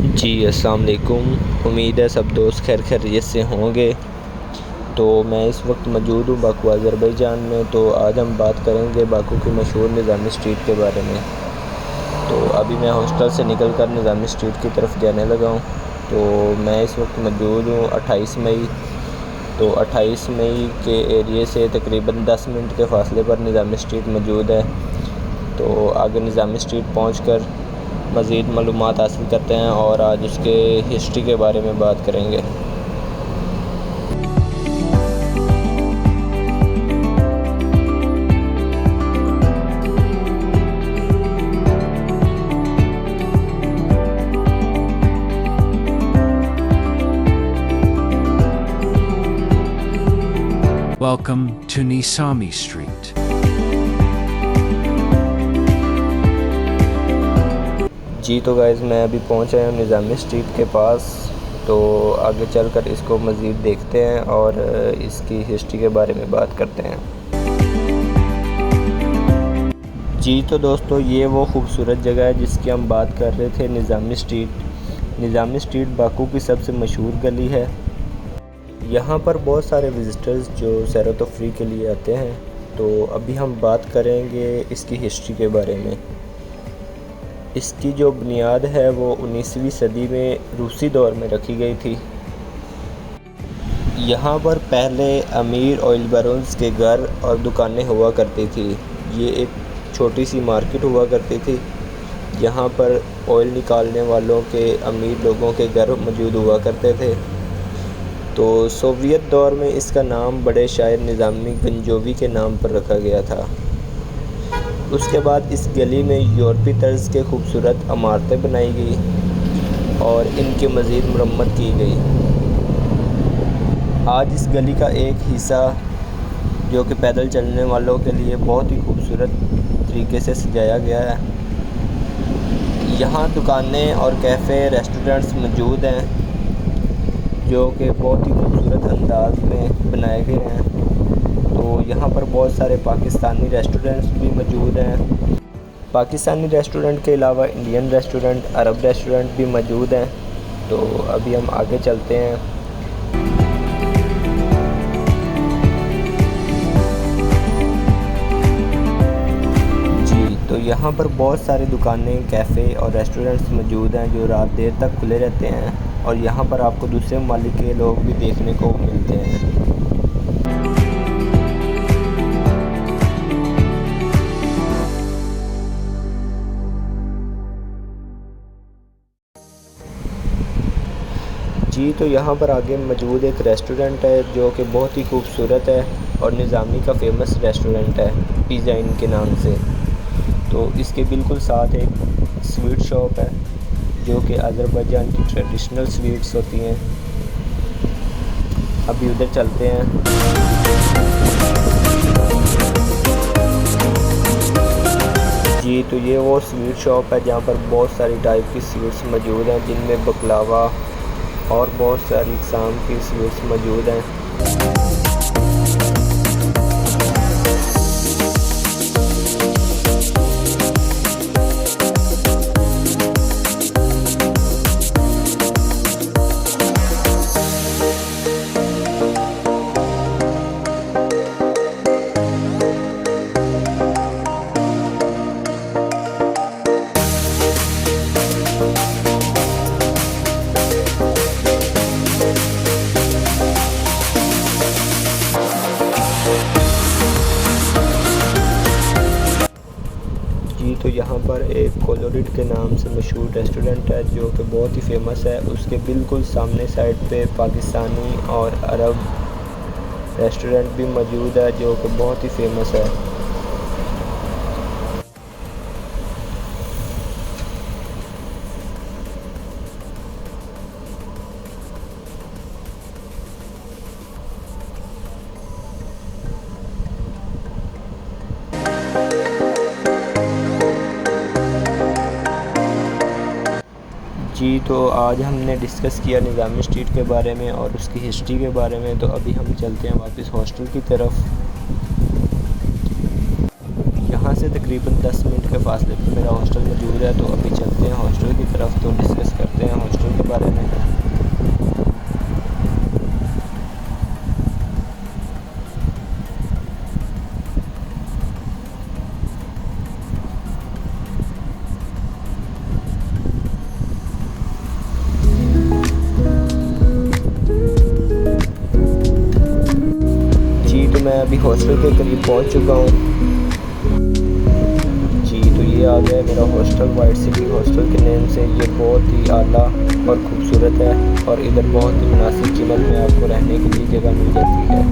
جی السلام علیکم۔ امید ہے سب دوست خیر خیریت سے ہوں گے۔ تو میں اس وقت موجود ہوں باکو آذربائی جان میں۔ تو آج ہم بات کریں گے باکو کی مشہور نظامی اسٹریٹ کے بارے میں۔ تو ابھی میں ہاسٹل سے نکل کر نظامی اسٹریٹ کی طرف جانے لگا ہوں۔ تو میں اس وقت موجود ہوں اٹھائیس مئی۔ تو اٹھائیس مئی کے ایریے سے تقریباً دس منٹ کے فاصلے پر نظامی اسٹریٹ موجود ہے۔ تو آگے نظامی اسٹریٹ پہنچ کر مزید معلومات حاصل کرتے ہیں اور آج اس کے ہسٹری کے بارے میں بات کریں گے Welcome to Nisami Street. جی تو گائز میں ابھی پہنچ ہوں نظامی اسٹریٹ کے پاس، تو آگے چل کر اس کو مزید دیکھتے ہیں اور اس کی ہسٹری کے بارے میں بات کرتے ہیں۔ جی تو دوستو، یہ وہ خوبصورت جگہ ہے جس کی ہم بات کر رہے تھے، Nizami street Nizami street Baku کی سب سے مشہور گلی ہے۔ یہاں پر بہت سارے وزٹرز جو سیر و تفریح کے لیے آتے ہیں، تو ابھی ہم بات کریں گے اس کی ہسٹری کے بارے میں۔ اس کی جو بنیاد ہے وہ انیسویں صدی میں روسی دور میں رکھی گئی تھی۔ یہاں پر پہلے امیر آئل بیرونز کے گھر اور دکانیں ہوا کرتی تھی۔ یہ ایک چھوٹی سی مارکیٹ ہوا کرتی تھی۔ یہاں پر آئل نکالنے والوں کے امیر لوگوں کے گھر موجود ہوا کرتے تھے۔ تو سوویت دور میں اس کا نام بڑے شاعر نظامی گنجووی کے نام پر رکھا گیا تھا۔ اس کے بعد اس گلی میں یورپی طرز کے خوبصورت عمارتیں بنائی گئی اور ان کی مزید مرمت کی گئی۔ آج اس گلی کا ایک حصہ جو کہ پیدل چلنے والوں کے لیے بہت ہی خوبصورت طریقے سے سجایا گیا ہے۔ یہاں دکانیں اور کیفے ریسٹورنٹس موجود ہیں جو کہ بہت ہی خوبصورت انداز میں بنائے گئے ہیں۔ تو یہاں پر بہت سارے پاکستانی ریسٹورنٹس بھی موجود ہیں۔ پاکستانی ریسٹورنٹ کے علاوہ انڈین ریسٹورنٹ عرب ریسٹورنٹ بھی موجود ہیں۔ تو ابھی ہم آگے چلتے ہیں۔ جی تو یہاں پر بہت ساری دکانیں، کیفے اور ریسٹورنٹس موجود ہیں جو رات دیر تک کھلے رہتے ہیں۔ اور یہاں پر آپ کو دوسرے ممالک کے لوگ بھی دیکھنے کو ملتے ہیں۔ جی تو یہاں پر آگے موجود ایک ریسٹورنٹ ہے جو کہ بہت ہی خوبصورت ہے اور نظامی کا فیمس ریسٹورنٹ ہے پیزا ان کے نام سے۔ تو اس کے بالکل ساتھ ایک سویٹ شاپ ہے جو کہ آذربائیجان کی ٹریڈیشنل سویٹس ہوتی ہیں۔ ابھی ادھر چلتے ہیں۔ جی تو یہ وہ سویٹ شاپ ہے جہاں پر بہت ساری ٹائپ کی سویٹس موجود ہیں، جن میں بکلاوا اور بہت ساری اقسام کی سویٹس موجود ہیں۔ جی تو یہاں پر ایک کولوریڈ کے نام سے مشہور ریسٹورنٹ ہے، جو کہ بہت ہی فیمس ہے۔ اس کے بالکل سامنے سائڈ پہ پاکستانی اور عرب ریسٹورنٹ بھی موجود ہے، جو کہ بہت ہی فیمس ہے۔ جی تو آج ہم نے ڈسکس کیا نظامی اسٹریٹ کے بارے میں اور اس کی ہسٹری کے بارے میں، تو ابھی ہم چلتے ہیں واپس ہاسٹل کی طرف۔ یہاں سے تقریباً دس منٹ کے فاصلے پر میرا ہاسٹل موجود ہے، تو ابھی چلتے ہیں ہاسٹل کی طرف، تو ڈسکس کرتے ہیں ہاسٹل کے بارے میں۔ ہاسٹل کے قریب پہنچ چکا ہوں۔ جی تو یہ آ گیا ہے میرا ہاسٹل، وائٹ سٹی ہاسٹل کے نیم سے۔ یہ بہت ہی اعلیٰ اور خوبصورت ہے اور ادھر بہت ہی مناسب قیمت میں آپ کو رہنے کے لیے جگہ مل جاتی ہے۔